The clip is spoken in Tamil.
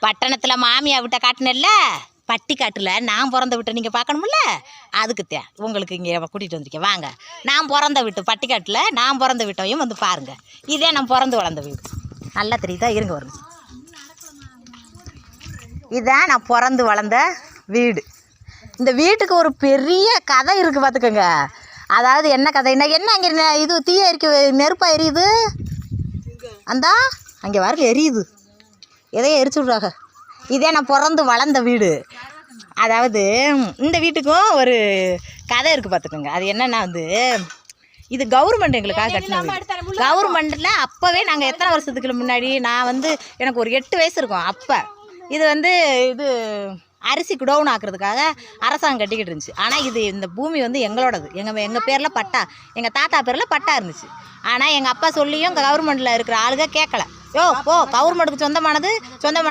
பட்டணத்தில் மாமியா விட்ட காட்டினல்ல? பட்டிக்காட்டில் நான் பிறந்த வீட்டை நீங்கள் பார்க்கணும்ல அதுக்குத்தே உங்களுக்கு இங்கே கூட்டிகிட்டு வந்திருக்கேன். வாங்க. நான் பிறந்த வீட்டு பட்டிக்காட்டில் நான் பிறந்த வீட்டையும் வந்து பாருங்கள் இதே நான் பிறந்து வளர்ந்த வீடு. நல்லா தெரியுதா? இருங்க வரும் இதான் நான் பிறந்து வளர்ந்த வீடு. இந்த வீட்டுக்கு ஒரு பெரிய கதை இருக்குது பார்த்துக்கோங்க. அதாவது என்ன கதைன்னா என்ன அங்கே நெ- இது தீய எரிக்க நெருப்பாக எரியுது? அந்தா அங்கே வரல எரியுது. எதையோ எரிச்சு விட்றாங்க. இதே நான் பிறந்து வளர்ந்த வீடு. அதாவது இந்த வீட்டுக்கும் ஒரு கதை இருக்குது பார்த்துக்கோங்க. அது என்னன்னா வந்து இது கவர்மெண்ட் எங்களுக்காக கட்டினது கவர்மெண்ட்டில் அப்போவே நாங்கள் எத்தனை வருஷத்துக்கு முன்னாடி நான் வந்து எனக்கு ஒரு எட்டு வயசு இருக்கும் அப்போ. இது வந்து இது அரிசி குடவுன் ஆக்குறதுக்காக அரசாங்கம் கட்டிக்கிட்டு இருந்துச்சு. ஆனால் இது இந்த பூமி வந்து எங்களோடது. எங்கள் எங்கள் பேரில் பட்டா. எங்கள் தாத்தா பேரில் பட்டா இருந்துச்சு. ஆனால் எங்கள் அப்பா சொல்லியும் கவர்மெண்ட்டில் இருக்கிற ஆளுங்க கேட்கல. யோ போ கவர்மெண்ட்டுக்கு சொந்தமானது சொந்தமான